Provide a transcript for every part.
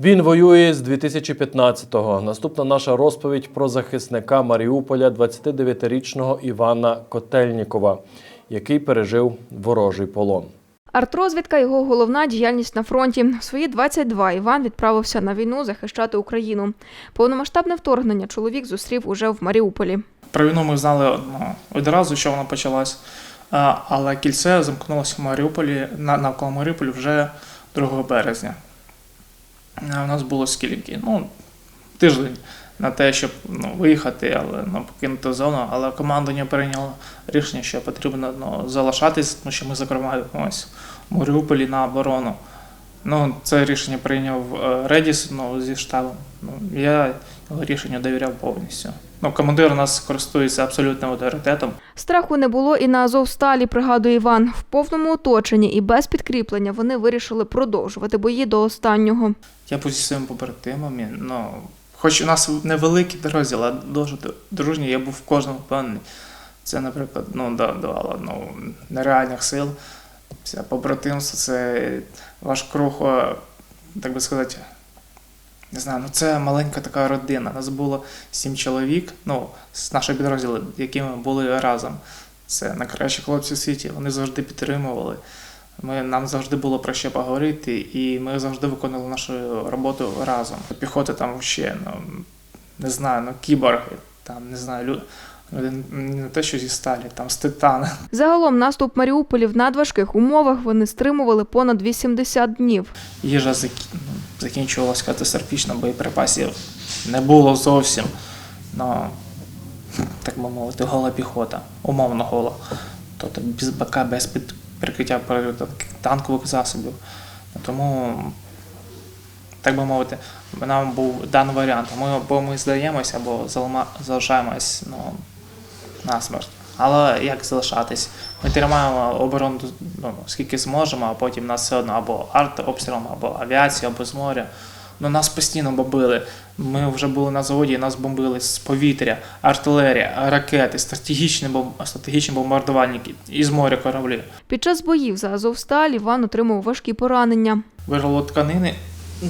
Він воює з 2015-го. Наступна наша розповідь про захисника Маріуполя 29-річного Івана Котельнікова, який пережив ворожий полон. Артрозвідка його головна діяльність на фронті. В свої 22 Іван відправився на війну захищати Україну. Повномасштабне вторгнення чоловік зустрів уже в Маріуполі. Про війну ми знали ну, одразу, що вона почалась, але кільце замкнулося в Маріуполі на- навколо Маріуполя вже 2 березня. А У нас було скільки? Ну, тиждень на те, щоб ну, виїхати, але ну, покинути зону. Але командування прийняло рішення, що потрібно ну, залишатись, тому що ми закриваємось в Маріуполі на оборону. Ну, це рішення прийняв е, Редіс ну, зі штабом. Ну, я рішенню довіряв повністю. Ну, командир у нас користується абсолютним авторитетом. Страху не було і на Азовсталі, пригадує Іван. В повному оточенні і без підкріплення вони вирішили продовжувати бої до останнього. Я був зі своїми побратимами. Ну, хоч у нас невеликий підрозділ, але дуже дружній, я був в кожному впевнений. Це, наприклад, ну, давало ну, нереальних сил. Побратимство, це ваш круг, так би сказати, не знаю, ну це маленька така родина. Нас було сім чоловік, ну, з нашого підрозділу, які ми були разом. Це найкращі хлопці в світі. Вони завжди підтримували. Ми, нам завжди було про що поговорити, і ми завжди виконували нашу роботу разом. Піхота там ще, ну, не знаю, ну, кіборги, там, не знаю, люди не те, що зі сталі, там з титана. Загалом наступ Маріуполі в надважких умовах вони стримували понад 80 днів. Їжа зак... закінчувалась катастрофічно, боєприпасів не було зовсім. Ну, так би мовити, гола піхота, умовно гола. Тобто без БК, без прикриття танкових засобів. Тому, так би мовити, нам був даний варіант. Ми або ми здаємося, або залишаємось ну, насмерть. Але як залишатись? Ми тримаємо оборону ну, скільки зможемо, а потім нас все одно або артобстрілом, або авіацією, або з моря. Ну, нас постійно бомбили. Ми вже були на заводі, і нас бомбили з повітря, артилерія, ракети, стратегічні, бом... стратегічні бомбардувальники і з моря кораблі. Під час боїв за Азовсталь Іван отримав важкі поранення. Вирвало тканини.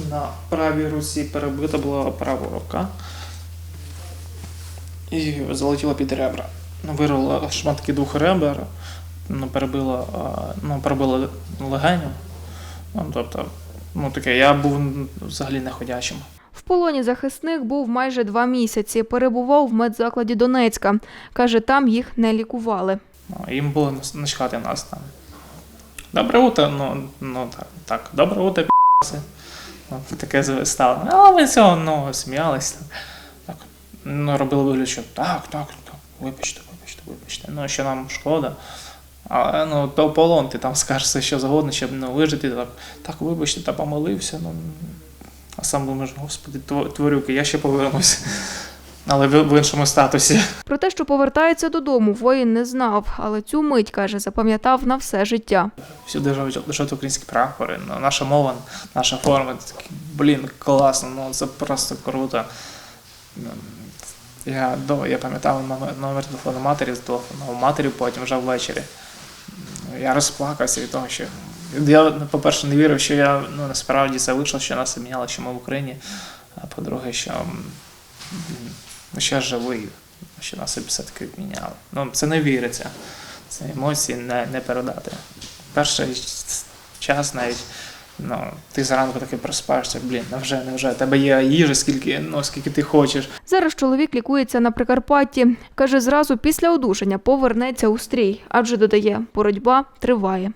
На правій руці перебита була права рука. І залетіла під ребра. Ну, Вирвало шматки двох ребер, ну, перебило, а, ну, перебило легеню. Ну, тобто, ну таке, я був взагалі неходячим. В полоні захисник був майже два місяці. Перебував в медзакладі Донецька. Каже, там їх не лікували. Ну, їм було начхати нас там. Добре утро, ну, ну так, так, добре утро, пі***си. Ну, таке стало. Але ми цього ну, сміялися. Так, ну, робили вигляд, що так, так, так, вибачте, вибачте. Ну, що нам шкода. Але ну, то полон, ти там скажеш все, що завгодно, щоб ну, вижити. Так, так, вибачте, та помилився. Ну, а сам думаєш, господи, тво- тварюки, я ще повернусь. Але в, в іншому статусі. Про те, що повертається додому, воїн не знав, але цю мить, каже, запам'ятав на все життя. Всюди жовті українські прапори, ну, наша мова, наша форма. Блін, класно, ну це просто круто. Я, я пам'ятав номер, телефону матері, зателефонував матері потім вже ввечері. Я розплакався від того, що я, по-перше, не вірив, що я ну, насправді це вийшло, що нас обміняли, що ми в Україні. А по-друге, що, ну, що я живий, що нас все-таки обміняли. Ну, це не віриться. Це емоції не, не передати. Перший час навіть ну, ти зранку таки проспаєшся, блін, невже, невже, в тебе є їжа, скільки, ну, скільки ти хочеш. Зараз чоловік лікується на Прикарпатті. Каже, зразу після одужання повернеться у стрій, адже додає, боротьба триває.